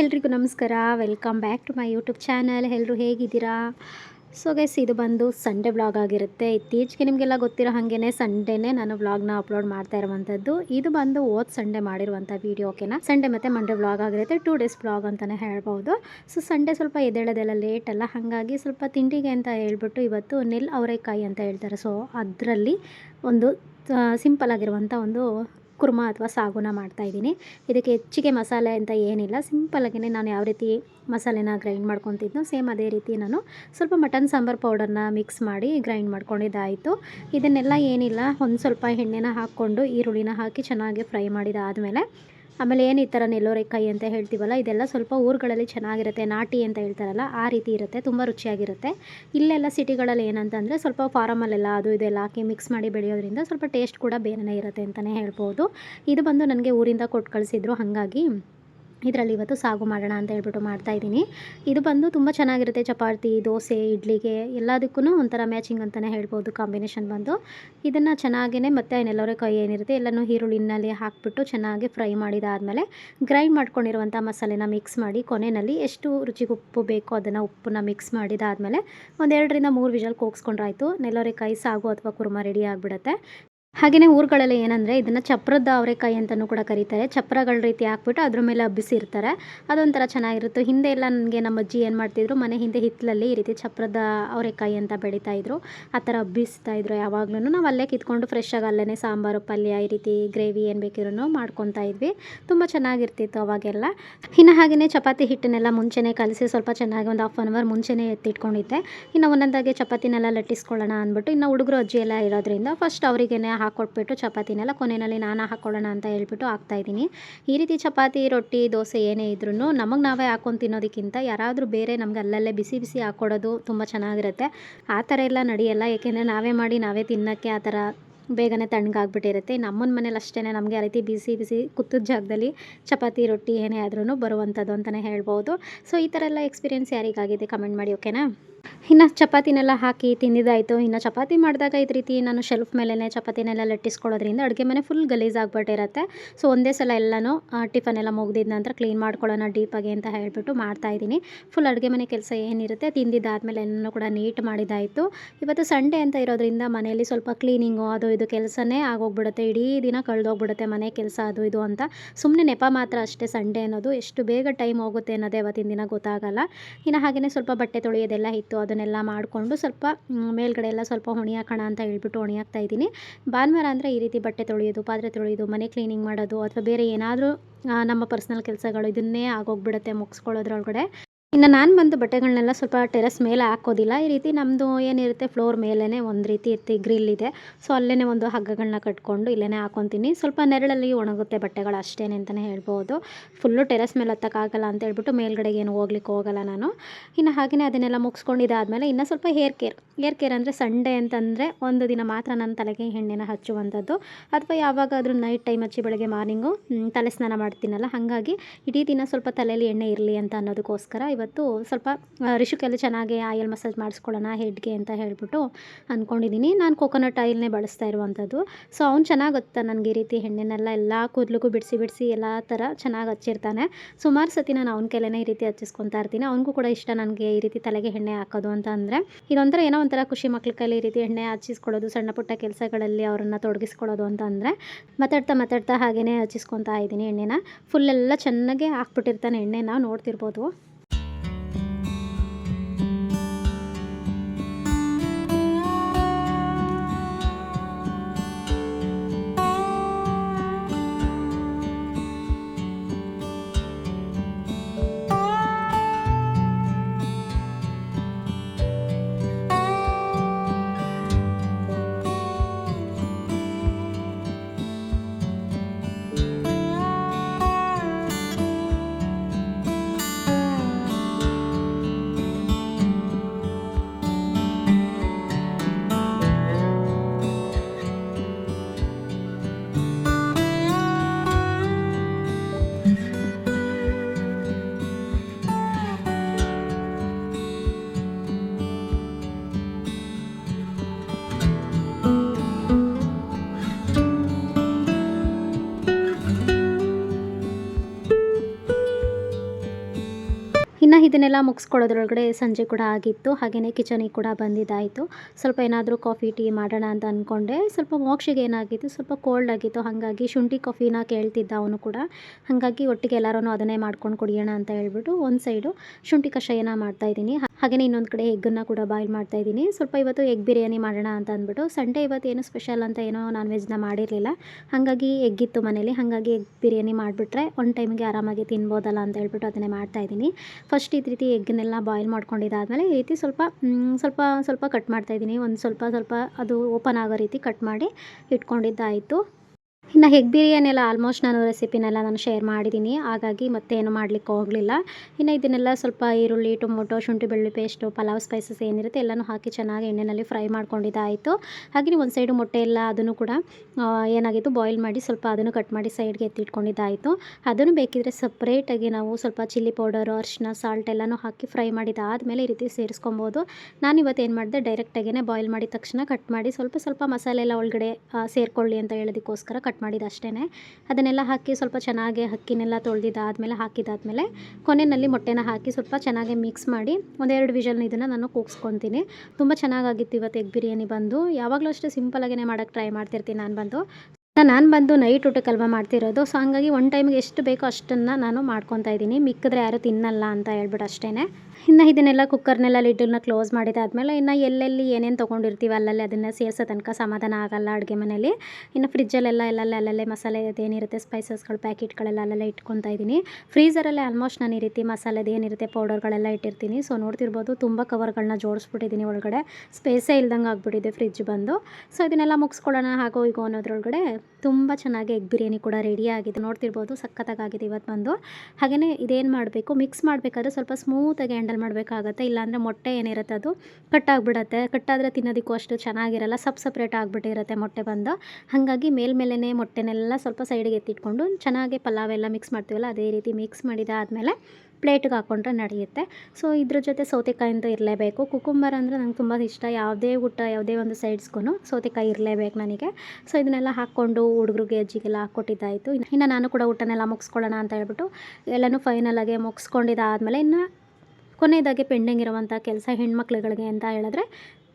ಎಲ್ಲರಿಗೂ ನಮಸ್ಕಾರ. Welcome back to my YouTube channel ಎಲ್ಲರೂ ಹೇಗಿದ್ದೀರಾ? ಸೊ ಗೈಸ್ ಇದು ಬಂದು ಸಂಡೇ ಬ್ಲಾಗ್ ಆಗಿರುತ್ತೆ. ಇತ್ತೀಚೆಗೆ ನಿಮಗೆಲ್ಲ ಗೊತ್ತಿರೋ ಹಾಗೇ ಸಂಡೇನೇ ನಾನು ವ್ಲಾಗ್ನ ಅಪ್ಲೋಡ್ ಮಾಡ್ತಾ ಇರುವಂಥದ್ದು ಇದು ಬಂದು ಓದ್ ಸಂಡೇ ಮಾಡಿರುವಂಥ ವೀಡಿಯೋ ಓಕೆನಾ ಸಂಡೇ ಮತ್ತು ಮಂಡೇ ಬ್ಲಾಗ್ ಆಗಿರುತ್ತೆ. ಟೂ ಡೇಸ್ ಬ್ಲಾಗ್ ಅಂತಲೇ ಹೇಳ್ಬೋದು. ಸೊ ಸಂಡೇ ಸ್ವಲ್ಪ ಎದ್ದೇಳೋದೆಲ್ಲ ಲೇಟ್ ಅಲ್ಲ. ಹಾಗಾಗಿ ಸ್ವಲ್ಪ ತಿಂಡಿಗೆ ಅಂತ ಹೇಳ್ಬಿಟ್ಟು ಇವತ್ತು ನೆಲ್ ಅವರೆಕಾಯಿ ಅಂತ ಹೇಳ್ತಾರೆ. ಸೊ ಅದರಲ್ಲಿ ಒಂದು ಸಿಂಪಲ್ ಆಗಿರುವಂಥ ಒಂದು ಕುರ್ಮಾ ಅಥವಾ ಸಾಗುನ ಮಾಡ್ತಾಯಿದ್ದೀನಿ ಇದಕ್ಕೆ ಹೆಚ್ಚಿಗೆ ಮಸಾಲೆ ಅಂತ ಏನಿಲ್ಲ. ಸಿಂಪಲಾಗಿಯೇ ನಾನು ಯಾವ ರೀತಿ ಮಸಾಲೆನ ಗ್ರೈಂಡ್ ಮಾಡ್ಕೊತಿದ್ನೋ ಸೇಮ್ ಅದೇ ರೀತಿ ನಾನು ಸ್ವಲ್ಪ ಮಟನ್ ಸಾಂಬಾರು ಪೌಡರ್ನ ಮಿಕ್ಸ್ ಮಾಡಿ ಗ್ರೈಂಡ್ ಮಾಡ್ಕೊಂಡಿದ್ದಾಯಿತು. ಇದನ್ನೆಲ್ಲ ಏನಿಲ್ಲ. ಒಂದು ಸ್ವಲ್ಪ ಎಣ್ಣೆನ ಹಾಕ್ಕೊಂಡು ಈರುಳ್ಳಿನ ಹಾಕಿ ಚೆನ್ನಾಗಿ ಫ್ರೈ ಮಾಡಿದಾದಮೇಲೆ ಆಮೇಲೆ ಏನು ಈ ಥರ ನೆಲ್ಲೋರೆಕಾಯಿ ಅಂತ ಹೇಳ್ತೀವಲ್ಲ, ಇದೆಲ್ಲ ಸ್ವಲ್ಪ ಊರುಗಳಲ್ಲಿ ಚೆನ್ನಾಗಿರುತ್ತೆ, ನಾಟಿ ಅಂತ ಹೇಳ್ತಾರಲ್ಲ, ಆ ರೀತಿ ಇರುತ್ತೆ, ತುಂಬ ರುಚಿಯಾಗಿರುತ್ತೆ. ಇಲ್ಲೆಲ್ಲ ಸಿಟಿಗಳಲ್ಲಿ ಏನಂತಂದರೆ ಸ್ವಲ್ಪ ಫಾರಮಲ್ಲೆಲ್ಲ ಅದು ಇದೆಲ್ಲ ಹಾಕಿ ಮಿಕ್ಸ್ ಮಾಡಿ ಬೆಳೆಯೋದ್ರಿಂದ ಸ್ವಲ್ಪ ಟೇಸ್ಟ್ ಕೂಡ ಬೇರೆನೇ ಇರುತ್ತೆ ಅಂತಲೇ ಹೇಳ್ಬೋದು. ಇದು ಬಂದು ನನಗೆ ಊರಿಂದ ಕೊಟ್ಟು ಕಳಿಸಿದ್ರು, ಹಾಗಾಗಿ ಇದರಲ್ಲಿ ಇವತ್ತು ಸಾಗು ಮಾಡೋಣ ಅಂತ ಹೇಳ್ಬಿಟ್ಟು ಮಾಡ್ತಾಯಿದ್ದೀನಿ ಇದು ಬಂದು ತುಂಬ ಚೆನ್ನಾಗಿರುತ್ತೆ. ಚಪಾತಿ, ದೋಸೆ, ಇಡ್ಲಿಗೆ ಎಲ್ಲದಕ್ಕೂ ಒಂಥರ ಮ್ಯಾಚಿಂಗ್ ಅಂತಲೇ ಹೇಳ್ಬೋದು ಕಾಂಬಿನೇಷನ್ ಬಂದು. ಇದನ್ನು ಚೆನ್ನಾಗೇ ಮತ್ತು ನೆಲ್ಲವರೆ ಕೈ ಏನಿರುತ್ತೆ ಎಲ್ಲನೂ ಈರುಳ್ಳಿನಲ್ಲಿ ಹಾಕಿಬಿಟ್ಟು ಚೆನ್ನಾಗಿ ಫ್ರೈ ಮಾಡಿದಾದಮೇಲೆ ಗ್ರೈಂಡ್ ಮಾಡ್ಕೊಂಡಿರುವಂಥ ಮಸಾಲೆನ ಮಿಕ್ಸ್ ಮಾಡಿ ಕೊನೆಯಲ್ಲಿ ಎಷ್ಟು ರುಚಿಗೆ ಉಪ್ಪು ಬೇಕೋ ಅದನ್ನು ಉಪ್ಪನ್ನ ಮಿಕ್ಸ್ ಮಾಡಿದಾದಮೇಲೆ ಒಂದೆರಡರಿಂದ ಮೂರು ವಿಜಲ್ ಕೂಗಿಸ್ಕೊಂಡ್ರಾಯ್ತು ನೆಲ್ಲೋರೆಕಾಯಿ ಸಾಗು ಅಥವಾ ಕುರ್ಮ ರೆಡಿ ಆಗಿಬಿಡುತ್ತೆ. ಹಾಗೆಯೇ ಊರುಗಳಲ್ಲಿ ಏನಂದರೆ ಇದನ್ನು ಚಪ್ರದ ಅವರೆಕಾಯಿ ಅಂತಲೂ ಕೂಡ ಕರೀತಾರೆ. ಚಪ್ರಗಳ ರೀತಿ ಹಾಕ್ಬಿಟ್ಟು ಅದ್ರ ಮೇಲೆ ಹಬ್ಬಿಸಿರ್ತಾರೆ ಅದೊಂಥರ ಚೆನ್ನಾಗಿರುತ್ತೆ. ಹಿಂದೆ ಎಲ್ಲ ನನಗೆ ನಮ್ಮ ಅಜ್ಜಿ ಏನು ಮಾಡ್ತಿದ್ರು, ಮನೆ ಹಿಂದೆ ಹಿತ್ತಲಲ್ಲಿ ಈ ರೀತಿ ಚಪ್ರದ ಅವರೆಕಾಯಿ ಅಂತ ಬೆಳೀತಾಯಿದ್ರು ಆ ಥರ ಹಬ್ಬಿಸ್ತಾ ಇದ್ರು ಯಾವಾಗ್ಲೂ ನಾವು ಅಲ್ಲೇ ಕಿತ್ಕೊಂಡು ಫ್ರೆಶ್ಶಾಗಿ ಅಲ್ಲೇ ಸಾಂಬಾರು, ಪಲ್ಯ ಈ ರೀತಿ ಗ್ರೇವಿ ಏನು ಬೇಕಿರೋ ಮಾಡ್ಕೊತಾ ಇದ್ವಿ. ತುಂಬ ಚೆನ್ನಾಗಿರ್ತಿತ್ತು ಅವಾಗೆಲ್ಲ. ಇನ್ನು ಹಾಗೆಯೇ ಚಪಾತಿ ಹಿಟ್ಟನ್ನೆಲ್ಲ ಮುಂಚೆನೇ ಕಲಸಿ ಸ್ವಲ್ಪ ಚೆನ್ನಾಗಿ ಒಂದು ಹಾಫ್ ಆನ್ ಅವರ್ ಮುಂಚೆನೇ ಎತ್ತಿಟ್ಕೊಂಡಿದ್ದೆ. ಇನ್ನು ಒಂದೊಂದಾಗಿ ಚಪಾತಿನೆಲ್ಲ ಲಟ್ಟಿಸ್ಕೊಳ್ಳೋಣ ಅಂದ್ಬಿಟ್ಟು ಇನ್ನು ಹುಡುಗರು, ಅಜ್ಜಿ ಎಲ್ಲ ಇರೋದ್ರಿಂದ ಫಸ್ಟ್ ಅವರಿಗೇನೆ ಹಾಕ್ಕೊಟ್ಬಿಟ್ಟು ಚಪಾತಿನೆಲ್ಲ ಕೊನೆಯಲ್ಲಿ ನಾನು ಹಾಕ್ಕೊಳ್ಳೋಣ ಅಂತ ಹೇಳ್ಬಿಟ್ಟು ಹಾಕ್ತಾಯಿದ್ದೀನಿ ಈ ರೀತಿ ಚಪಾತಿ, ರೊಟ್ಟಿ, ದೋಸೆ ಏನೇ ಇದ್ರೂ ನಮಗೆ ನಾವೇ ಹಾಕ್ಕೊಂಡು ತಿನ್ನೋದಕ್ಕಿಂತ ಯಾರಾದರೂ ಬೇರೆ ನಮ್ಗೆ ಅಲ್ಲಲ್ಲೇ ಬಿಸಿ ಬಿಸಿ ಹಾಕ್ಕೊಡೋದು ತುಂಬ ಚೆನ್ನಾಗಿರುತ್ತೆ. ಆ ಥರ ಎಲ್ಲ ನಡೆಯಲ್ಲ, ಏಕೆಂದರೆ ನಾವೇ ಮಾಡಿ ನಾವೇ ತಿನ್ನೋಕ್ಕೆ ಆ ಥರ ಬೇಗನೆ ತಣ್ಣಗಾಗ್ಬಿಟ್ಟಿರುತ್ತೆ ನಮ್ಮನ ಮನೇಲಿ ಅಷ್ಟೇ ನಮಗೆ ಆ ರೀತಿ ಬಿಸಿ ಬಿಸಿ ಕುತ್ತದ ಜಾಗದಲ್ಲಿ ಚಪಾತಿ, ರೊಟ್ಟಿ ಏನೇ ಆದ್ರೂ ಬರುವಂಥದ್ದು ಅಂತಲೇ ಹೇಳ್ಬೋದು. ಸೊ ಈ ಥರ ಎಲ್ಲ ಎಕ್ಸ್ಪೀರಿಯೆನ್ಸ್ ಯಾರಿಗಾಗಿದೆ ಕಮೆಂಟ್ ಮಾಡಿ ಓಕೆನಾ ಇನ್ನು ಚಪಾತಿನೆಲ್ಲ ಹಾಕಿ ತಿಂದಿದ್ದಾಯಿತು. ಇನ್ನು ಚಪಾತಿ ಮಾಡಿದಾಗ ಇದು ರೀತಿ ನಾನು ಶೆಲ್ಫ್ ಮೇಲೇ ಚಪಾತಿನೆಲ್ಲ ಲಟ್ಟಿಸ್ಕೊಳ್ಳೋದ್ರಿಂದ ಅಡುಗೆ ಮನೆ ಫುಲ್ ಗಲೀಜಾಗ್ಬಿಟ್ಟಿರುತ್ತೆ ಸೊ ಒಂದೇ ಸಲ ಎಲ್ಲನೂ ಟಿಫನ್ ಎಲ್ಲ ಮುಗ್ದಿದ್ದ ನಂತರ ಕ್ಲೀನ್ ಮಾಡ್ಕೊಳ್ಳೋಣ ಡೀಪಾಗಿ ಅಂತ ಹೇಳಿಬಿಟ್ಟು ಮಾಡ್ತಾಯಿದ್ದೀನಿ ಫುಲ್ ಅಡುಗೆ ಮನೆ ಕೆಲಸ ಏನಿರುತ್ತೆ ತಿಂದಿದ್ದಾದಮೇಲೆ ಎಲ್ಲನೂ ಕೂಡ ನೀಟ್ ಮಾಡಿದ್ದಾಯಿತು. ಇವತ್ತು ಸಂಡೇ ಅಂತ ಇರೋದ್ರಿಂದ ಮನೆಯಲ್ಲಿ ಸ್ವಲ್ಪ ಕ್ಲೀನಿಂಗು ಅದು ಇದು ಕೆಲಸನೇ ಆಗೋಗ್ಬಿಡುತ್ತೆ. ಇಡೀ ದಿನ ಕಳೆದೋಗ್ಬಿಡುತ್ತೆ ಮನೆ ಕೆಲಸ ಅದು ಇದು ಅಂತ. ಸುಮ್ಮನೆ ನೆಪ ಮಾತ್ರ ಅಷ್ಟೇ ಸಂಡೇ ಅನ್ನೋದು. ಎಷ್ಟು ಬೇಗ ಟೈಮ್ ಹೋಗುತ್ತೆ ಅನ್ನೋದೇ ಅವತ್ತಿನ ದಿನ ಗೊತ್ತಾಗಲ್ಲ. ಇನ್ನು ಹಾಗೆಯೇ ಸ್ವಲ್ಪ ಬಟ್ಟೆ ತೊಳೆಯೋದೆಲ್ಲ ಇತ್ತು. ಅದನ್ನೆಲ್ಲ ಮಾಡಿಕೊಂಡು ಸ್ವಲ್ಪ ಮೇಲ್ಗಡೆ ಎಲ್ಲ ಸ್ವಲ್ಪ ಹೊಣಿ ಹಾಕೋಣ ಅಂತ ಹೇಳ್ಬಿಟ್ಟು ಹೊಣಿ ಹಾಕ್ತಾ ಇದ್ದೀನಿ. ಭಾನುವಾರ ಅಂದರೆ ಈ ರೀತಿ ಬಟ್ಟೆ ತೊಳೆಯೋದು, ಪಾತ್ರೆ ತೊಳೆಯೋದು, ಮನೆ ಕ್ಲೀನಿಂಗ್ ಮಾಡೋದು ಅಥವಾ ಬೇರೆ ಏನಾದರೂ ನಮ್ಮ ಪರ್ಸ್ನಲ್ ಕೆಲಸಗಳು ಇದನ್ನೇ ಆಗೋಗ್ಬಿಡುತ್ತೆ ಮುಗಿಸ್ಕೊಳ್ಳೋದ್ರೊಳಗಡೆ. ಇನ್ನು ನಾನು ಬಂದು ಬಟ್ಟೆಗಳನ್ನೆಲ್ಲ ಸ್ವಲ್ಪ ಟೆರೆಸ್ ಮೇಲೆ ಹಾಕೋದಿಲ್ಲ. ಈ ರೀತಿ ನಮ್ಮದು ಏನಿರುತ್ತೆ ಫ್ಲೋರ್ ಮೇಲೇ ಒಂದು ರೀತಿ ಇರ್ತಿ ಗ್ರಿಲ್ ಇದೆ. ಸೊ ಅಲ್ಲೇ ಒಂದು ಹಗ್ಗಗಳನ್ನ ಕಟ್ಕೊಂಡು ಇಲ್ಲೇ ಹಾಕೊತೀನಿ. ಸ್ವಲ್ಪ ನೆರಳಲ್ಲಿ ಒಣಗುತ್ತೆ ಬಟ್ಟೆಗಳು ಅಷ್ಟೇನೆ ಅಂತಲೇ ಹೇಳ್ಬೋದು. ಫುಲ್ಲು ಟೆರೆಸ್ ಮೇಲೆ ಹತ್ತಕ್ಕಾಗಲ್ಲ ಅಂತ ಹೇಳ್ಬಿಟ್ಟು ಮೇಲ್ಗಡೆಗೆ ಏನು ಹೋಗ್ಲಿಕ್ಕೆ ಹೋಗಲ್ಲ ನಾನು. ಇನ್ನು ಹಾಗೆಯೇ ಅದನ್ನೆಲ್ಲ ಮುಗಿಸ್ಕೊಂಡಿದ್ದಾದಮೇಲೆ ಇನ್ನು ಸ್ವಲ್ಪ ಹೇರ್ ಕೇರ್ ಹೇರ್ ಕೇರ್ ಅಂದರೆ ಸಂಡೇ ಅಂತಂದರೆ ಒಂದು ದಿನ ಮಾತ್ರ ನನ್ನ ತಲೆಗೆ ಎಣ್ಣೆನ ಹಚ್ಚುವಂಥದ್ದು. ಅಥವಾ ಯಾವಾಗಾದರೂ ನೈಟ್ ಟೈಮ್ ಹಚ್ಚಿ ಬೆಳಗ್ಗೆ ಮಾರ್ನಿಂಗು ತಲೆ ಸ್ನಾನ ಮಾಡ್ತೀನಲ್ಲ, ಹಾಗಾಗಿ ಇಡೀ ದಿನ ಸ್ವಲ್ಪ ತಲೆಯಲ್ಲಿ ಎಣ್ಣೆ ಇರಲಿ ಅಂತ ಅನ್ನೋದಕ್ಕೋಸ್ಕರ ಇವತ್ತು ಸ್ವಲ್ಪ ರಿಷುಕೆಲ್ಲ ಚೆನ್ನಾಗಿ ಆಯಿಲ್ ಮಸಾಜ್ ಮಾಡಿಸ್ಕೊಳ್ಳೋಣ, ಹೆಡ್ಗೆ ಅಂತ ಹೇಳ್ಬಿಟ್ಟು ಅಂದ್ಕೊಂಡಿದ್ದೀನಿ ನಾನು ಕೋಕೋನಟ್ ಆಯಿಲ್ನೇ ಬಳಸ್ತಾ ಇರುವಂಥದ್ದು. ಸೊ ಅವ್ನು ಚೆನ್ನಾಗಿ ನನಗೆ ಈ ರೀತಿ ಹೆಣ್ಣೆನೆಲ್ಲ ಎಲ್ಲ ಕೂದಲಿಗೂ ಬಿಡಿಸಿ ಬಿಡಿಸಿ ಎಲ್ಲ ಥರ ಚೆನ್ನಾಗಿ ಹಚ್ಚಿರ್ತಾನೆ. ಸುಮಾರು ಸತಿ ನಾನು ಅವ್ನ ಕೈಲೇ ಈ ರೀತಿ ಹಚ್ಚಿಸ್ಕೊತಾ ಇರ್ತೀನಿ. ಅವನಿಗೂ ಕೂಡ ಇಷ್ಟ ನನಗೆ ಈ ರೀತಿ ತಲೆಗೆ ಎಣ್ಣೆ ಹಾಕೋದು ಅಂತ ಅಂದರೆ. ಇದೊಂಥರ ಏನೋ ಒಂಥರ ಖುಷಿ ಮಕ್ಳ ಕೈಲಿ ಈ ರೀತಿ ಎಣ್ಣೆ ಹಚ್ಚಿಸ್ಕೊಳ್ಳೋದು, ಸಣ್ಣ ಪುಟ್ಟ ಕೆಲಸಗಳಲ್ಲಿ ಅವರನ್ನು ತೊಡಗಿಸ್ಕೊಳ್ಳೋದು ಅಂತ ಅಂದರೆ ಮಾತಾಡ್ತಾ ಮಾತಾಡ್ತಾ ಹಾಗೆಯೇ ಹಚ್ಚಿಸ್ಕೊತಾ ಇದ್ದೀನಿ ಎಣ್ಣೆನ. ಫುಲ್ಲೆಲ್ಲ ಚೆನ್ನಾಗೆ ಹಾಕ್ಬಿಟ್ಟಿರ್ತಾನೆ ಎಣ್ಣೆನ, ನೋಡ್ತಿರ್ಬೋದು. ಇದನ್ನೆಲ್ಲ ಮುಗಿಸ್ಕೊಳ್ಳೋದ್ರೊಳಗಡೆ ಸಂಜೆ ಕೂಡ ಆಗಿತ್ತು. ಹಾಗೆಯೇ ಕಿಚನಿಗೆ ಕೂಡ ಬಂದಿದ್ದಾಯಿತು. ಸ್ವಲ್ಪ ಏನಾದರೂ ಕಾಫಿ, ಟೀ ಮಾಡೋಣ ಅಂತ ಅಂದ್ಕೊಂಡೆ ಸ್ವಲ್ಪ ಮೋಕ್ಷಿಗೆ ಏನಾಗಿತ್ತು? ಸ್ವಲ್ಪ ಕೋಲ್ಡ್ ಆಗಿತ್ತು. ಹಾಗಾಗಿ ಶುಂಠಿ ಕಾಫಿನ ಕೇಳ್ತಿದ್ದ ಅವನು ಕೂಡ. ಹಾಗಾಗಿ ಒಟ್ಟಿಗೆ ಎಲ್ಲರೂ ಅದನ್ನೇ ಮಾಡ್ಕೊಂಡು ಕುಡಿಯೋಣ ಅಂತ ಹೇಳ್ಬಿಟ್ಟು ಒಂದು ಸೈಡು ಶುಂಠಿ ಕಷಾಯನ ಮಾಡ್ತಾಯಿದ್ದೀನಿ ಹಾಗೆಯೇ ಇನ್ನೊಂದು ಕಡೆ ಎಗ್ಗನ್ನು ಕೂಡ ಬಾಯ್ಲ್ ಮಾಡ್ತಾಯಿದ್ದೀನಿ ಸ್ವಲ್ಪ ಇವತ್ತು ಎಗ್ ಬಿರಿಯಾನಿ ಮಾಡೋಣ ಅಂತ ಅಂದ್ಬಿಟ್ಟು ಸಂಡೇ ಇವತ್ತು ಏನು ಸ್ಪೆಷಲ್ ಅಂತ ಏನೋ ನಾನ್ ವೆಜ್ನ ಮಾಡಿರಲಿಲ್ಲ. ಹಾಗಾಗಿ ಎಗ್ಗಿತ್ತು ಮನೇಲಿ. ಹಾಗಾಗಿ ಎಗ್ ಬಿರಿಯಾನಿ ಮಾಡಿಬಿಟ್ರೆ, ಒಂದು ಟೈಮ್ಗೆ ಆರಾಮಾಗಿ ತಿನ್ಬೋದಲ್ಲ ಅಂತ ಹೇಳ್ಬಿಟ್ಟು ಅದನ್ನೇ ಮಾಡ್ತಾಯಿದ್ದೀನಿ ಫಸ್ಟ್ ಈ ರೀತಿ ಎಗ್ಗನ್ನೆಲ್ಲ ಬಾಯ್ಲ್ ಮಾಡ್ಕೊಂಡಿದ್ದಾದಮೇಲೆ ಈ ರೀತಿ ಸ್ವಲ್ಪ ಸ್ವಲ್ಪ ಸ್ವಲ್ಪ ಕಟ್ ಮಾಡ್ತಾಯಿದ್ದೀನಿ ಒಂದು ಸ್ವಲ್ಪ ಸ್ವಲ್ಪ ಅದು ಓಪನ್ ಆಗೋ ರೀತಿ ಕಟ್ ಮಾಡಿ ಇಟ್ಕೊಂಡಿದ್ದಾಯಿತು. ಇನ್ನು ಹೆಗ್ ಬಿರಿಯಾನಿ ಎಲ್ಲ ಆಲ್ಮೋಸ್ಟ್ ನಾನು ರೆಸಿಪಿನೆಲ್ಲ ನಾನು ಶೇರ್ ಮಾಡಿದ್ದೀನಿ. ಹಾಗಾಗಿ ಮತ್ತೆ ಏನು ಮಾಡಲಿಕ್ಕೆ ಹೋಗಲಿಲ್ಲ. ಇನ್ನು ಇದನ್ನೆಲ್ಲ ಸ್ವಲ್ಪ ಈರುಳ್ಳಿ, ಟೊಮೊಟೊ, ಶುಂಠಿ, ಬೆಳ್ಳುಳ್ಳಿ ಪೇಸ್ಟು ಪಲಾವ್ ಸ್ಪೈಸಸ್ ಏನಿರುತ್ತೆ ಎಲ್ಲನೂ ಹಾಕಿ ಚೆನ್ನಾಗಿ ಎಣ್ಣೆಯಲ್ಲಿ ಫ್ರೈ ಮಾಡ್ಕೊಂಡಿದ್ದಾಯಿತು. ಹಾಗೆ ಒಂದು ಸೈಡು ಮೊಟ್ಟೆ ಎಲ್ಲ ಅದನ್ನು ಕೂಡ ಏನಾಗಿತ್ತು ಬಾಯ್ಲ್ ಮಾಡಿ ಸ್ವಲ್ಪ ಅದನ್ನು ಕಟ್ ಮಾಡಿ ಸೈಡ್ಗೆ ಎತ್ತಿಟ್ಕೊಂಡಿದ್ದಾಯಿತು. ಅದನ್ನು ಬೇಕಿದ್ರೆ ಸಪ್ರೇಟಾಗಿ ನಾವು ಸ್ವಲ್ಪ ಚಿಲ್ಲಿ ಪೌಡರು ಅರಿಶಿನ ಸಾಲ್ಟ್ ಎಲ್ಲನೂ ಹಾಕಿ ಫ್ರೈ ಮಾಡಿದ್ದಾದಮೇಲೆ ಈ ರೀತಿ ಸೇರಿಸ್ಕೊಬೋದು. ನಾನು ಇವತ್ತು ಏನು ಮಾಡಿದೆ ಡೈರೆಕ್ಟಾಗೇ ಬಾಯ್ಲ್ ಮಾಡಿದ ತಕ್ಷಣ ಕಟ್ ಮಾಡಿ ಸ್ವಲ್ಪ ಸ್ವಲ್ಪ ಮಸಾಲೆ ಎಲ್ಲ ಒಳಗಡೆ ಸೇರ್ಕೊಳ್ಳಿ ಅಂತ ಹೇಳೋದಕ್ಕೋಸ್ಕರ ಕಟ್ ಮಾಡಿದ್ದು ಅಷ್ಟೇ ಅದನ್ನೆಲ್ಲ ಹಾಕಿ ಸ್ವಲ್ಪ ಚೆನ್ನಾಗಿ ಅಕ್ಕಿನೆಲ್ಲ ತೊಳೆದಿದ್ದಾದಮೇಲೆ ಹಾಕಿದಾದಮೇಲೆ ಕೊನೆಯಲ್ಲಿ ಮೊಟ್ಟೆನ ಹಾಕಿ ಸ್ವಲ್ಪ ಚೆನ್ನಾಗಿ ಮಿಕ್ಸ್ ಮಾಡಿ ಒಂದೆರಡು ವಿಷಲ್ನ ಇದನ್ನು ನಾನು ಕೂಗಿಸ್ಕೊತೀನಿ. ತುಂಬ ಚೆನ್ನಾಗಾಗಿತ್ತು ಇವತ್ತು ಎಗ್ ಬಿರಿಯಾನಿ ಬಂದು. ಯಾವಾಗಲೂ ಅಷ್ಟೇ ಸಿಂಪಲಾಗೇ ಮಾಡೋಕ್ಕೆ ಟ್ರೈ ಮಾಡ್ತಿರ್ತೀನಿ ನಾನು ಬಂದು. ನಾನು ಬಂದು ನೈಟ್ ಊಟಕ್ಕಲ್ವ ಮಾಡ್ತಿರೋದು ಸೊ ಹಂಗಾಗಿ ಒನ್ ಟೈಮ್ಗೆ ಎಷ್ಟು ಬೇಕೋ ಅಷ್ಟನ್ನು ನಾನು ಮಾಡ್ಕೊತಾ ಇದ್ದೀನಿ. ಮಿಕ್ಕಿದ್ರೆ ಯಾರೂ ತಿನ್ನಲ್ಲ ಅಂತ ಹೇಳ್ಬಿಟ್ಟು ಅಷ್ಟೇ ಇನ್ನು ಇದನ್ನೆಲ್ಲ ಕುಕ್ಕರ್ನೆಲ್ಲ ಲಿಡ್ಡನ್ನ ಕ್ಲೋಸ್ ಮಾಡಿದಾದ್ಮೇಲೆ ಇನ್ನು ಎಲ್ಲೆಲ್ಲಿ ಏನೇನು ತೊಗೊಂಡಿರ್ತೀವಿ ಅಲ್ಲಲ್ಲಿ ಅದನ್ನು ಸೇರಿಸೋ ತನಕ ಸಮಾಧಾನ ಆಗಲ್ಲ ಅಡುಗೆ ಮನೇಲಿ ಇನ್ನು ಫ್ರಿಜ್ಜಲ್ಲೆಲ್ಲ ಎಲ್ಲೆಲ್ಲ ಅಲ್ಲಲ್ಲೇ ಮಸಾಲೆ ಏನಿರುತ್ತೆ ಸ್ಪೈಸಸ್ಗಳು ಪ್ಯಾಕೆಟ್ಗಳೆಲ್ಲ ಅಲ್ಲೆಲ್ಲ ಇಟ್ಕೊತಾ ಇದ್ದೀನಿ ಫ್ರೀಸರಲ್ಲೇ ಆಲ್ಮೋಸ್ಟ್ ನಾನು ಈ ರೀತಿ ಮಸಾಲೆದು ಏನಿರುತ್ತೆ ಪೌಡರ್ಗಳೆಲ್ಲ ಇಟ್ಟಿರ್ತೀನಿ. ಸೊ ನೋಡ್ತಿರ್ಬೋದು ತುಂಬ ಕವರ್ಗಳನ್ನ ಜೋಡಿಸ್ಬಿಟ್ಟಿದ್ದೀನಿ ಒಳಗಡೆ. ಸ್ಪೇಸೇ ಇಲ್ದಂಗೆ ಆಗಿಬಿಟ್ಟಿದೆ ಫ್ರಿಜ್ ಬಂದು. ಸೊ ಇದನ್ನೆಲ್ಲ ಮುಗಿಸ್ಕೊಳ್ಳೋಣ, ಹಾಗೋ ಹೀಗೋ ಅನ್ನೋದ್ರೊಳಗಡೆ ತುಂಬ ಚೆನ್ನಾಗಿ ಎಗ್ ಬಿರಿಯಾನಿ ಕೂಡ ರೆಡಿ ಆಗಿದೆ. ನೋಡ್ತಿರ್ಬೋದು ಸಖತ್ತಾಗಿದೆ ಇವತ್ತು ಬಂದು. ಹಾಗೆಯೇ ಇದೇನು ಮಾಡಬೇಕು ಮಿಕ್ಸ್ ಮಾಡಬೇಕಾದ್ರೆ ಸ್ವಲ್ಪ ಸ್ಮೂತಾಗಿ ಹ್ಯಾಂಡಲ್ ಮಾಡಬೇಕಾಗತ್ತೆ. ಇಲ್ಲಾಂದರೆ ಮೊಟ್ಟೆ ಏನಿರುತ್ತೆ ಅದು ಕಟ್ಟಾಗ್ಬಿಡತ್ತೆ. ಕಟ್ಟಾದರೆ ತಿನ್ನೋದಕ್ಕೂ ಅಷ್ಟು ಚೆನ್ನಾಗಿರಲ್ಲ. ಸಪ್ ಸಪ್ರೇಟ್ ಆಗಿಬಿಟ್ಟಿರುತ್ತೆ ಮೊಟ್ಟೆ ಬಂದು. ಹಾಗಾಗಿ ಮೇಲ್ಮೇಲೇ ಮೊಟ್ಟೆನೆಲ್ಲ ಸ್ವಲ್ಪ ಸೈಡಿಗೆ ಎತ್ತಿಟ್ಕೊಂಡು ಚೆನ್ನಾಗಿ ಪಲಾವ್ ಎಲ್ಲ ಮಿಕ್ಸ್ ಮಾಡ್ತೀವಲ್ಲ, ಅದೇ ರೀತಿ ಮಿಕ್ಸ್ ಮಾಡಿದಾದಮೇಲೆ ಪ್ಲೇಟ್ಗೆ ಹಾಕ್ಕೊಂಡ್ರೆ ನಡೆಯುತ್ತೆ. ಸೊ ಇದ್ರ ಜೊತೆ ಸೌತೆಕಾಯಿ ಇರಲೇಬೇಕು. ಕುಕುಂಬರ್ ಅಂದರೆ ನಂಗೆ ತುಂಬ ಇಷ್ಟ. ಯಾವುದೇ ಊಟ, ಯಾವುದೇ ಒಂದು ಸೈಡ್ಸ್ಗೂ ಸೌತೆಕಾಯಿ ಇರಲೇಬೇಕು ನನಗೆ. ಸೊ ಇದನ್ನೆಲ್ಲ ಹಾಕ್ಕೊಂಡು ಹುಡುಗರಿಗೆ, ಅಜ್ಜಿಗೆಲ್ಲ ಹಾಕ್ಕೊಟ್ಟಿದ್ದಾಯಿತು. ಇನ್ನು ನಾನು ಕೂಡ ಊಟನೆಲ್ಲ ಮುಗಿಸ್ಕೊಳ್ಳೋಣ ಅಂತ ಹೇಳ್ಬಿಟ್ಟು ಎಲ್ಲನೂ ಫೈನಲಾಗೆ ಮುಗಿಸ್ಕೊಂಡಿದ್ದಾದಮೇಲೆ ಇನ್ನು ಕೊನೆಯದಾಗಿ ಪೆಂಡಿಂಗ್ ಇರುವಂಥ ಕೆಲಸ ಹೆಣ್ಮಕ್ಳುಗಳಿಗೆ ಅಂತ ಹೇಳಿದ್ರೆ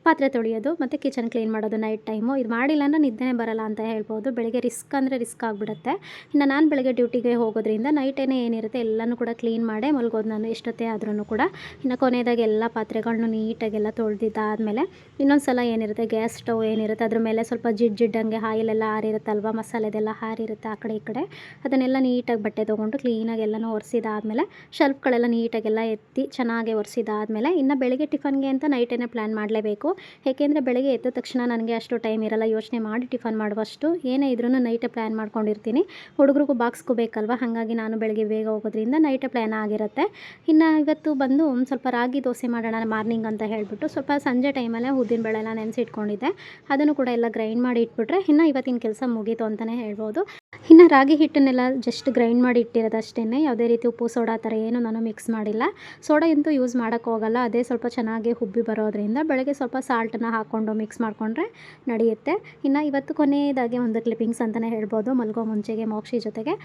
ಪಾತ್ರೆ ತೊಳೆಯೋದು ಮತ್ತು ಕಿಚನ್ ಕ್ಲೀನ್ ಮಾಡೋದು ನೈಟ್ ಟೈಮು. ಇದು ಮಾಡಿಲ್ಲ ಅಂದರೆ ನಿದ್ದೆನೇ ಬರಲ್ಲ ಅಂತ ಹೇಳ್ಬೋದು. ಬೆಳಗ್ಗೆ ರಿಸ್ಕ್ ಅಂದರೆ ರಿಸ್ಕ್ ಆಗಿಬಿಡುತ್ತೆ. ಇನ್ನು ನಾನು ಬೆಳಗ್ಗೆ ಡ್ಯೂಟಿಗೆ ಹೋಗೋದ್ರಿಂದ ನೈಟೇನೇ ಏನಿರುತ್ತೆ ಎಲ್ಲನೂ ಕೂಡ ಕ್ಲೀನ್ ಮಾಡೇ ಮಲ್ಗೋದು ನಾನು ಎಷ್ಟೊತ್ತೇ ಆದ್ರೂ ಕೂಡ. ಇನ್ನು ಕೊನೆಯದಾಗಿ ಎಲ್ಲ ಪಾತ್ರೆಗಳನ್ನೂ ನೀಟಾಗೆಲ್ಲ ತೊಳೆದಿದ್ದಾದಮೇಲೆ ಇನ್ನೊಂದು ಸಲ ಏನಿರುತ್ತೆ ಗ್ಯಾಸ್ ಸ್ಟವ್ ಏನಿರುತ್ತೆ ಅದ್ರ ಮೇಲೆ ಸ್ವಲ್ಪ ಜಿಡ್ ಜಿಡ್ಡಂಗೆ ಆಯಿಲೆಲ್ಲ ಹಾರಿರುತ್ತಲ್ವ, ಮಸಾಲೆದೆಲ್ಲ ಹಾರಿರುತ್ತೆ ಆ ಕಡೆ ಈ ಕಡೆ. ಅದನ್ನೆಲ್ಲ ನೀಟಾಗಿ ಬಟ್ಟೆ ತೊಗೊಂಡು ಕ್ಲೀನಾಗಿ ಎಲ್ಲನೂ ಒರೆಸಿದಾದ್ಮೇಲೆ ಶೆಲ್ಫ್ಗಳೆಲ್ಲ ನೀಟಾಗೆಲ್ಲ ಎತ್ತಿ ಚೆನ್ನಾಗಿ ಒರೆಸಿದಾದ್ಮೇಲೆ ಇನ್ನು ಬೆಳಗ್ಗೆ ಟಿಫನ್ಗೆ ಅಂತ ನೈಟೇನೆ ಪ್ಲ್ಯಾನ್ ಮಾಡಲೇಬೇಕು. ಏಕೆಂದರೆ ಬೆಳಗ್ಗೆ ಎದ್ದ ತಕ್ಷಣ ನನಗೆ ಅಷ್ಟು ಟೈಮ್ ಇರಲ್ಲ, ಯೋಚನೆ ಮಾಡಿ ಟಿಫನ್ ಮಾಡುವಷ್ಟು. ಏನೇ ಇದ್ರೂ ನೈಟೇ ಪ್ಲ್ಯಾನ್ ಮಾಡ್ಕೊಂಡಿರ್ತೀನಿ. ಹುಡುಗರಿಗೂ ಬಾಕ್ಸ್ಗೂ ಬೇಕಲ್ವ? ಹಾಗಾಗಿ ನಾನು ಬೆಳಗ್ಗೆ ಬೇಗ ಹೋಗೋದ್ರಿಂದ ನೈಟೇ ಪ್ಲ್ಯಾನ್ ಆಗಿರುತ್ತೆ. ಇನ್ನು ಇವತ್ತು ಬಂದು ಸ್ವಲ್ಪ ರಾಗಿ ದೋಸೆ ಮಾಡೋಣ ಮಾರ್ನಿಂಗ್ ಅಂತ ಹೇಳಿಬಿಟ್ಟು ಸ್ವಲ್ಪ ಸಂಜೆ ಟೈಮಲ್ಲೇ ಉದ್ದಿನಬೇಳೆ ಎಲ್ಲ ನೆನೆಸಿಟ್ಕೊಂಡಿದ್ದೆ. ಅದನ್ನು ಕೂಡ ಎಲ್ಲ ಗ್ರೈಂಡ್ ಮಾಡಿ ಇಟ್ಬಿಟ್ರೆ ಇನ್ನು ಇವತ್ತಿನ ಕೆಲಸ ಮುಗೀತು ಅಂತಲೇ ಹೇಳ್ಬೋದು. ಇನ್ನು ರಾಗಿ ಹಿಟ್ಟನ್ನೆಲ್ಲ ಜಸ್ಟ್ ಗ್ರೈಂಡ್ ಮಾಡಿ ಇಟ್ಟಿರೋದಷ್ಟೇ ಯಾವುದೇ ರೀತಿ ಉಪ್ಪು, ಸೋಡಾ ಥರ ಏನು ನಾನು ಮಿಕ್ಸ್ ಮಾಡಿಲ್ಲ. ಸೋಡಾ ಅಂತೂ ಯೂಸ್ ಮಾಡೋಕ್ಕೋಗಲ್ಲ ಅದೇ ಸ್ವಲ್ಪ ಚೆನ್ನಾಗಿ ಹುಬ್ಬಿ ಬರೋದ್ರಿಂದ ಬೆಳಗ್ಗೆ ಸ್ವಲ್ಪ ಸಾಲ್ಟನ್ನ ಹಾಕ್ಕೊಂಡು ಮಿಕ್ಸ್ ಮಾಡಿಕೊಂಡ್ರೆ ನಡೆಯುತ್ತೆ. ಇನ್ನು ಇವತ್ತು ಕೊನೆಯದಾಗಿ ಒಂದು ಕ್ಲಿಪ್ಪಿಂಗ್ಸ್ ಅಂತಲೇ ಹೇಳ್ಬೋದು. ಮಲ್ಗೋ ಮುಂಚೆಗೆ ಮೋಕ್ಷಿ ಜೊತೆಗೆ.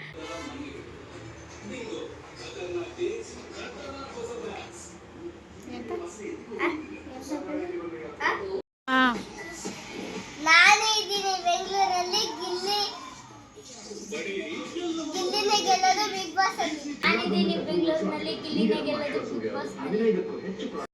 ನಾನು ಇದ್ದೀನಿ ಬೆಂಗಳೂರಲ್ಲಿ ಗಿಲ್ಲಿ ಗಿಲ್ಲಿನೇ ಗೆಲ್ಲೋದು ಬಿಗ್ ಬಾಸ್ ಅಲ್ಲಿ ನಾನಿದ್ದೀನಿ ಬೆಂಗಳೂರಿನಲ್ಲಿ ಗಿಲ್ಲಿನೇ ಗೆಲ್ಲೋದು ಬಿಗ್ ಬಾಸ್ ಅಲ್ಲಿ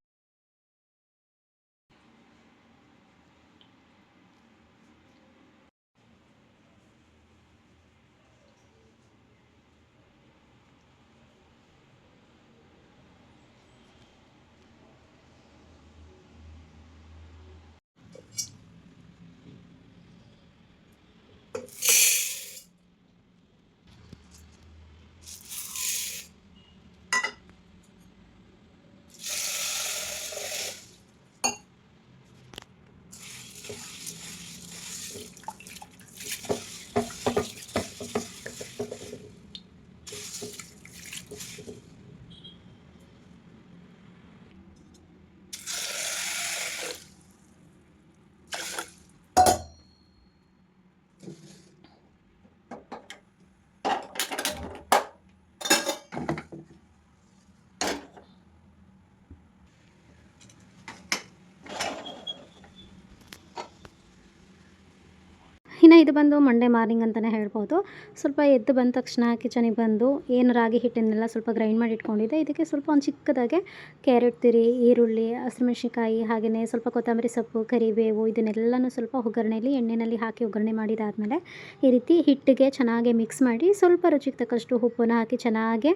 ಇದು ಬಂದು ಮಂಡೇ ಮಾರ್ನಿಂಗ್ ಅಂತಲೇ ಹೇಳ್ಬೋದು. ಸ್ವಲ್ಪ ಎದ್ದು ಬಂದ ತಕ್ಷಣ ಕಿಚನಿಗೆ ಬಂದು ಏನು ರಾಗಿ ಹಿಟ್ಟನ್ನೆಲ್ಲ ಸ್ವಲ್ಪ ಗ್ರೈಂಡ್ ಮಾಡಿ ಇಟ್ಕೊಂಡಿದ್ದೆ. ಇದಕ್ಕೆ ಸ್ವಲ್ಪ ಒಂದು ಚಿಕ್ಕದಾಗೆ ಕ್ಯಾರೆಟ್ ತಿರಿ, ಈರುಳ್ಳಿ, ಹಸಿಮೆಣ್ಸಿನ್ಕಾಯಿ, ಹಾಗೆಯೇ ಸ್ವಲ್ಪ ಕೊತ್ತಂಬರಿ ಸೊಪ್ಪು, ಕರಿಬೇವು ಇದನ್ನೆಲ್ಲನೂ ಸ್ವಲ್ಪ ಒಗ್ಗರಣೆಯಲ್ಲಿ ಎಣ್ಣೆಯಲ್ಲಿ ಹಾಕಿ ಒಗ್ಗರಣೆ ಮಾಡಿದಾದಮೇಲೆ ಈ ರೀತಿ ಹಿಟ್ಟಿಗೆ ಚೆನ್ನಾಗಿ ಮಿಕ್ಸ್ ಮಾಡಿ ಸ್ವಲ್ಪ ರುಚಿಗೆ ತಕ್ಕಷ್ಟು ಉಪ್ಪನ್ನು ಹಾಕಿ ಚೆನ್ನಾಗಿ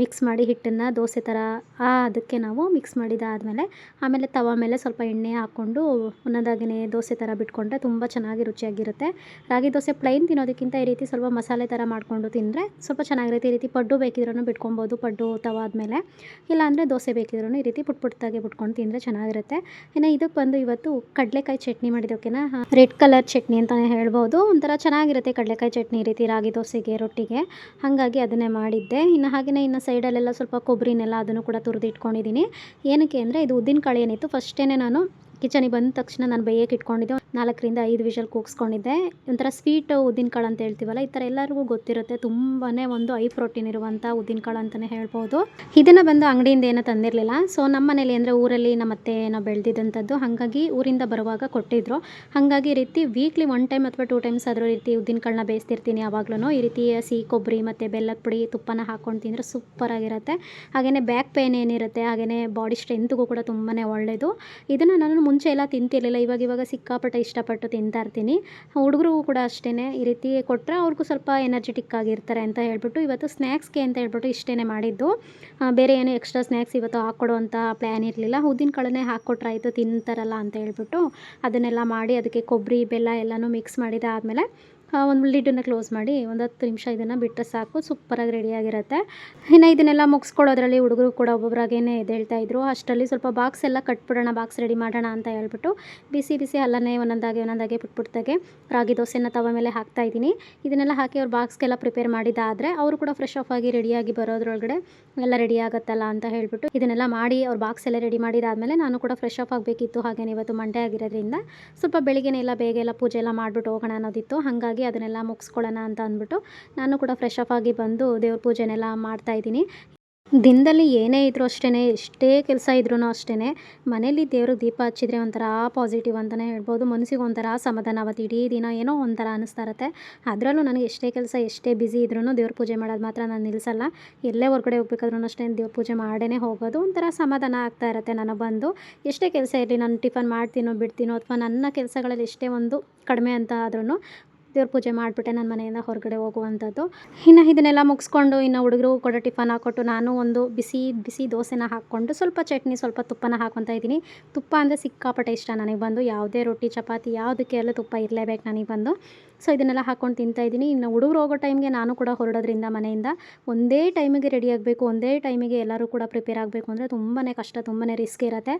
ಮಿಕ್ಸ್ ಮಾಡಿ ಹಿಟ್ಟನ್ನು ದೋಸೆ ಥರ ಅದಕ್ಕೆ ನಾವು ಮಿಕ್ಸ್ ಮಾಡಿದಾದಮೇಲೆ ಆಮೇಲೆ ತವ ಮೇಲೆ ಸ್ವಲ್ಪ ಎಣ್ಣೆ ಹಾಕ್ಕೊಂಡು ಒಂದೊಂದಾಗಿನೇ ದೋಸೆ ಥರ ಬಿಟ್ಕೊಂಡ್ರೆ ತುಂಬ ಚೆನ್ನಾಗಿ ರುಚಿಯಾಗಿರುತ್ತೆ. ರಾಗಿ ದೋಸೆ ಪ್ಲೈನ್ ತಿನ್ನೋದಕ್ಕಿಂತ ಈ ರೀತಿ ಸ್ವಲ್ಪ ಮಸಾಲೆ ಥರ ಮಾಡಿಕೊಂಡು ತಿಂದರೆ ಸ್ವಲ್ಪ ಚೆನ್ನಾಗಿರುತ್ತೆ. ಈ ರೀತಿ ಪಡ್ಡು ಬೇಕಿದ್ರೂ ಬಿಟ್ಕೊಬೋದು, ಪಡ್ಡು, ತವ ಆದಮೇಲೆ. ಇಲ್ಲಾಂದರೆ ದೋಸೆ ಬೇಕಿದ್ರೂ ಈ ರೀತಿ ಪುಟ್ ಪುಟ್ಟಾಗಿ ಬಿಟ್ಕೊಂಡು ತಿಂದರೆ ಚೆನ್ನಾಗಿರುತ್ತೆ. ಇನ್ನು ಇದಕ್ಕೆ ಬಂದು ಇವತ್ತು ಕಡಲೆಕಾಯಿ ಚಟ್ನಿ ಮಾಡಿದ್ದು ಓಕೆನಾ ರೆಡ್ ಕಲರ್ ಚಟ್ನಿ ಅಂತಲೇ ಹೇಳ್ಬೋದು. ಒಂಥರ ಚೆನ್ನಾಗಿರುತ್ತೆ ಕಡಲೆಕಾಯಿ ಚಟ್ನಿ ಈ ರೀತಿ ರಾಗಿ ದೋಸೆಗೆ, ರೊಟ್ಟಿಗೆ. ಹಾಗಾಗಿ ಅದನ್ನೇ ಮಾಡಿದ್ದೆ. ಇನ್ನು ಹಾಗೆಯೇ ಇನ್ನು ಸೈಡಲ್ಲೆಲ್ಲ ಸ್ವಲ್ಪ ಕೊಬ್ಬರಿನೆಲ್ಲ ಅದನ್ನು ಕೂಡ ತುರಿದಿಟ್ಕೊಂಡಿದ್ದೀನಿ. ಏನಕ್ಕೆ ಅಂದರೆ ಇದು ಉದ್ದಿನಕಾಳು ಏನಿತ್ತು ಫಸ್ಟೇ ನಾನು ಕಿಚನಿಗೆ ಬಂದ ತಕ್ಷಣ ನಾನು ಬೇಯಕ್ಕೆ ಇಟ್ಕೊಂಡಿದ್ದೆ. ನಾಲ್ಕರಿಂದ ಐದು ವಿಷಲ್ ಕೂಗಿಸ್ಕೊಂಡಿದ್ದೆ. ಒಂಥರ ಸ್ವೀಟ್ ಉದ್ದಿನಕಾಳು ಅಂತ ಹೇಳ್ತೀವಲ್ಲ, ಈ ಥರ ಎಲ್ಲರಿಗೂ ಗೊತ್ತಿರುತ್ತೆ. ತುಂಬಾ ಒಂದು ಐ ಪ್ರೋಟೀನ್ ಇರುವಂಥ ಉದ್ದಿನಕಾಳು ಅಂತಲೇ ಹೇಳ್ಬೋದು. ಇದನ್ನು ಬಂದು ಅಂಗಡಿಯಿಂದ ಏನೋ ತಂದಿರಲಿಲ್ಲ. ಸೊ ನಮ್ಮ ಮನೇಲಿ ಅಂದರೆ ಊರಲ್ಲಿ ನಮ್ಮ ಅತ್ತೆ ನಾವು ಬೆಳೆದಿದ್ದಂಥದ್ದು, ಹಾಗಾಗಿ ಊರಿಂದ ಬರುವಾಗ ಕೊಟ್ಟಿದ್ರು. ಹಾಗಾಗಿ ಈ ರೀತಿ ವೀಕ್ಲಿ ಒನ್ ಟೈಮ್ ಅಥವಾ ಟೂ ಟೈಮ್ಸ್ ಆದರೂ ರೀತಿ ಉದ್ದಿನಕಾಳನ್ನ ಬೇಯಿಸ್ತಿರ್ತೀನಿ ಯಾವಾಗಲೂ ಈ ರೀತಿ ಸಿಹಿ ಕೊಬ್ಬರಿ ಮತ್ತು ಬೆಲ್ಲದ ಪುಡಿ, ತುಪ್ಪನ ಹಾಕ್ಕೊಂಡು ತಿಂದರೆ ಸೂಪರಾಗಿರುತ್ತೆ ಹಾಗೆಯೇ ಬ್ಯಾಕ್ ಪೇನ್ ಏನಿರುತ್ತೆ ಹಾಗೆಯೇ ಬಾಡಿ ಸ್ಟ್ರೆಂತ್ಗೂ ಕೂಡ ತುಂಬಾ ಒಳ್ಳೆಯದು ಇದನ್ನು ನಾನು ಮುಂಚೆ ಎಲ್ಲ ತಿಂತಿರಲಿಲ್ಲ, ಇವಾಗ ಇವಾಗ ಸಿಕ್ಕಾಪಟ್ಟೆ ಇಷ್ಟಪಟ್ಟು ತಿಂತಾ ಇರ್ತೀನಿ. ಹುಡುಗರಿಗೂ ಕೂಡ ಅಷ್ಟೇ ಈ ರೀತಿ ಕೊಟ್ಟರೆ ಅವ್ರಿಗೂ ಸ್ವಲ್ಪ ಎನರ್ಜೆಟಿಕ್ ಆಗಿರ್ತಾರೆ ಅಂತ ಹೇಳ್ಬಿಟ್ಟು ಇವತ್ತು ಸ್ನ್ಯಾಕ್ಸ್ಗೆ ಅಂತ ಹೇಳ್ಬಿಟ್ಟು ಇಷ್ಟೇ ಮಾಡಿದ್ದು. ಬೇರೆ ಏನು ಎಕ್ಸ್ಟ್ರಾ ಸ್ನ್ಯಾಕ್ಸ್ ಇವತ್ತು ಹಾಕ್ಕೊಡುವಂಥ ಪ್ಲ್ಯಾನ್ ಇರಲಿಲ್ಲ. ಉದ್ದಿನ ಕಾಳನ್ನೇ ಹಾಕ್ಕೊಟ್ರಾಯಿತು ತಿಂತಾರಲ್ಲ ಅಂತ ಹೇಳ್ಬಿಟ್ಟು ಅದನ್ನೆಲ್ಲ ಮಾಡಿ ಅದಕ್ಕೆ ಕೊಬ್ಬರಿ, ಬೆಲ್ಲ ಎಲ್ಲನೂ ಮಿಕ್ಸ್ ಮಾಡಿದ ಆದಮೇಲೆ ಒಂದು ಲಿಡ್ಡನ್ನು ಕ್ಲೋಸ್ ಮಾಡಿ ಒಂದು ಹತ್ತು ನಿಮಿಷ ಇದನ್ನು ಬಿಟ್ಟರೆ ಸಾಕು ಸೂಪರಾಗಿ ರೆಡಿಯಾಗಿರುತ್ತೆ ಇನ್ನು ಇದನ್ನೆಲ್ಲ ಮುಗಿಸ್ಕೊಳ್ಳೋದ್ರಲ್ಲಿ ಹುಡುಗರು ಕೂಡ ಒಬ್ಬೊಬ್ಬರಾಗೇನೆ ಎದ್ದೇಳ್ತಾ ಇದ್ರು. ಅಷ್ಟರಲ್ಲಿ ಸ್ವಲ್ಪ ಬಾಕ್ಸ್ ಎಲ್ಲ ಕಟ್ಬಿಡೋಣ ಬಾಕ್ಸ್ ರೆಡಿ ಮಾಡೋಣ ಅಂತ ಹೇಳ್ಬಿಟ್ಟು ಬಿಸಿ ಬಿಸಿ ಅಲ್ಲನೇ ಒಂದೊಂದಾಗಿ ಒಂದೊಂದಾಗಿ ಪುಟ್ಪುಟ್ಟದಾಗೆ ರಾಗಿ ದೋಸೆನ ತವ ಮೇಲೆ ಹಾಕ್ತಾ ಇದ್ದೀನಿ. ಇದನ್ನೆಲ್ಲ ಹಾಕಿ ಅವ್ರು ಬಾಕ್ಸ್ಗೆಲ್ಲ ಪ್ರಿಪೇರ್ ಮಾಡಿದ್ದಾದರೆ ಅವರು ಕೂಡ ಫ್ರೆಶ್ ಆಫ್ ಆಗಿ ರೆಡಿಯಾಗಿ ಬರೋದ್ರೊಳಗಡೆ ಎಲ್ಲ ರೆಡಿ ಆಗುತ್ತಲ್ಲ ಅಂತ ಹೇಳ್ಬಿಟ್ಟು ಇದನ್ನೆಲ್ಲ ಮಾಡಿ ಅವ್ರ ಬಾಕ್ಸ್ ಎಲ್ಲ ರೆಡಿ ಮಾಡಿದಾದಮೇಲೆ ನಾನು ಕೂಡ ಫ್ರೆಶ್ ಆಫ್ ಆಗಬೇಕಿತ್ತು ಹಾಗೇನೆ ಇವತ್ತು ಮಂಡೆ ಆಗಿರೋದ್ರಿಂದ. ಸ್ವಲ್ಪ ಬೆಳಿಗ್ಗೆನೇ ಎಲ್ಲ ಬೇಗ ಎಲ್ಲ ಪೂಜೆ ಎಲ್ಲ ಮಾಡಿಬಿಟ್ಟು ಹೋಗೋಣ ಅನ್ನೋದಿತ್ತು. ಹಾಗಾಗಿ ಅದನ್ನೆಲ್ಲ ಮುಗಿಸ್ಕೊಳ್ಳೋಣ ಅಂತ ಅಂದ್ಬಿಟ್ಟು ನಾನು ಕೂಡ ಫ್ರೆಶ್ ಅಪ್ ಆಗಿ ಬಂದು ದೇವ್ರ ಪೂಜೆನೆಲ್ಲ ಮಾಡ್ತಾ ಇದ್ದೀನಿ. ದಿನದಲ್ಲಿ ಏನೇ ಇದ್ರೂ ಅಷ್ಟೇ ಎಷ್ಟೇ ಕೆಲಸ ಇದ್ರೂ ಅಷ್ಟೇ ಮನೇಲಿ ದೇವ್ರಿಗೆ ದೀಪ ಹಚ್ಚಿದ್ರೆ ಒಂಥರ ಪಾಸಿಟಿವ್ ಅಂತಲೇ ಹೇಳ್ಬೋದು. ಮನಸ್ಸಿಗೆ ಒಂಥರ ಸಮಾಧಾನ ಅವತ್ತು ಇಡೀ ದಿನ ಏನೋ ಒಂಥರ ಅನ್ನಿಸ್ತಾ ಇರುತ್ತೆ. ಅದರಲ್ಲೂ ನನಗೆ ಎಷ್ಟೇ ಕೆಲಸ, ಎಷ್ಟೇ ಬ್ಯುಸಿ ಇದ್ರೂ ದೇವ್ರ ಪೂಜೆ ಮಾಡೋದು ಮಾತ್ರ ನಾನು ನಿಲ್ಲಿಸಲ್ಲ ಎಲ್ಲೇ ಹೊರಗಡೆ ಹೋಗ್ಬೇಕಾದ್ರೂ ಅಷ್ಟೇ ದೇವ್ರ ಪೂಜೆ ಮಾಡೇ ಹೋಗೋದು. ಒಂಥರ ಸಮಾಧಾನ ಆಗ್ತಾ ಇರುತ್ತೆ ನಾನು ಬಂದು. ಎಷ್ಟೇ ಕೆಲಸ ಇರಲಿ, ನಾನು ಟಿಫನ್ ಮಾಡ್ತೀನೋ, ಬಿಡ್ತೀನೋ ಅಥವಾ ನನ್ನ ಕೆಲಸಗಳಲ್ಲಿ ಎಷ್ಟೇ ಒಂದು ಕಡಿಮೆ ಅಂತ ಆದ್ರೂ ದೇವ್ರ ಪೂಜೆ ಮಾಡಿಬಿಟ್ಟೆ ನನ್ನ ಮನೆಯಿಂದ ಹೊರಗಡೆ ಹೋಗುವಂಥದ್ದು. ಇನ್ನು ಇದನ್ನೆಲ್ಲ ಮುಗಿಸ್ಕೊಂಡು ಇನ್ನು ಹುಡುಗರು ಕೂಡ ಟಿಫನ್ ಹಾಕ್ಕೊಟ್ಟು ನಾನು ಒಂದು ಬಿಸಿ ಬಿಸಿ ದೋಸೆನ ಹಾಕ್ಕೊಂಡು ಸ್ವಲ್ಪ ಚಟ್ನಿ, ಸ್ವಲ್ಪ ತುಪ್ಪನ ಹಾಕ್ಕೊತಾ ಇದ್ದೀನಿ. ತುಪ್ಪ ಅಂದರೆ ಸಿಕ್ಕಾಪಟ್ಟೆ ಇಷ್ಟ ನನಗೆ ಬಂದು. ಯಾವುದೇ ರೊಟ್ಟಿ, ಚಪಾತಿ ಯಾವುದಕ್ಕೆ ಎಲ್ಲ ತುಪ್ಪ ಇರಲೇಬೇಕು ನನಗೆ ಬಂದು. ಸೊ ಇದನ್ನೆಲ್ಲ ಹಾಕ್ಕೊಂಡು ತಿಂತಾ ಇದ್ದೀನಿ. ಇನ್ನು ಹುಡುಗರು ಹೋಗೋ ಟೈಮ್ಗೆ ನಾನು ಕೂಡ ಹೊರಡೋದ್ರಿಂದ ಮನೆಯಿಂದ ಒಂದೇ ಟೈಮಿಗೆ ರೆಡಿ ಆಗಬೇಕು, ಒಂದೇ ಟೈಮಿಗೆ ಎಲ್ಲರೂ ಕೂಡ ಪ್ರಿಪೇರ್ ಆಗಬೇಕು ಅಂದರೆ ತುಂಬಾ ಕಷ್ಟ ತುಂಬಾ ರಿಸ್ಕ್ ಇರುತ್ತೆ.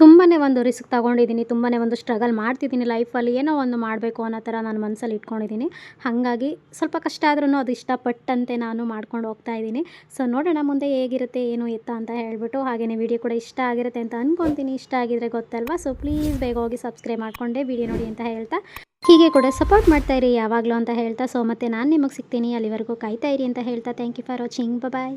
ತುಂಬಾ ಒಂದು ರಿಸ್ಕ್ ತೊಗೊಂಡಿದ್ದೀನಿ ತುಂಬಾ ಒಂದು ಸ್ಟ್ರಗಲ್ ಮಾಡ್ತಿದ್ದೀನಿ ಲೈಫಲ್ಲಿ, ಏನೋ ಒಂದು ಮಾಡಬೇಕು ಅನ್ನೋ ಥರ ನಾನು ಮನಸ್ಸಲ್ಲಿ ಇಟ್ಕೊಂಡಿದ್ದೀನಿ. ಹಾಗಾಗಿ ಸ್ವಲ್ಪ ಕಷ್ಟ ಆದ್ರೂ ಅದು ಇಷ್ಟಪಟ್ಟಂತೆ ನಾನು ಮಾಡ್ಕೊಂಡು ಹೋಗ್ತಾ ಇದ್ದೀನಿ. ಸೊ ನೋಡೋಣ ಮುಂದೆ ಹೇಗಿರುತ್ತೆ, ಏನು ಎತ್ತ ಅಂತ ಹೇಳಿಬಿಟ್ಟು ಹಾಗೆಯೇ ವಿಡಿಯೋ ಕೂಡ ಇಷ್ಟ ಆಗಿರುತ್ತೆ ಅಂತ ಅಂದ್ಕೊತೀನಿ ಇಷ್ಟ ಆಗಿದ್ರೆ ಗೊತ್ತಲ್ವಾ? ಸೊ ಪ್ಲೀಸ್ ಬೇಗ ಹೋಗಿ ಸಬ್ಸ್ಕ್ರೈಬ್ ಮಾಡಿಕೊಂಡೆ, ವಿಡಿಯೋ ನೋಡಿ ಅಂತ ಹೇಳ್ತಾ. ಹೀಗೆ ಕೂಡ ಸಪೋರ್ಟ್ ಮಾಡ್ತಾ ಇರಿ ಯಾವಾಗಲೂ ಅಂತ ಹೇಳ್ತಾ ಸೊ ಮತ್ತೆ ನಾನು ನಿಮಗೆ ಸಿಗ್ತೀನಿ. ಅಲ್ಲಿವರೆಗೂ ಕಾಯ್ತಾ ಇರಿ ಅಂತ ಹೇಳ್ತಾ. Thank you for watching bye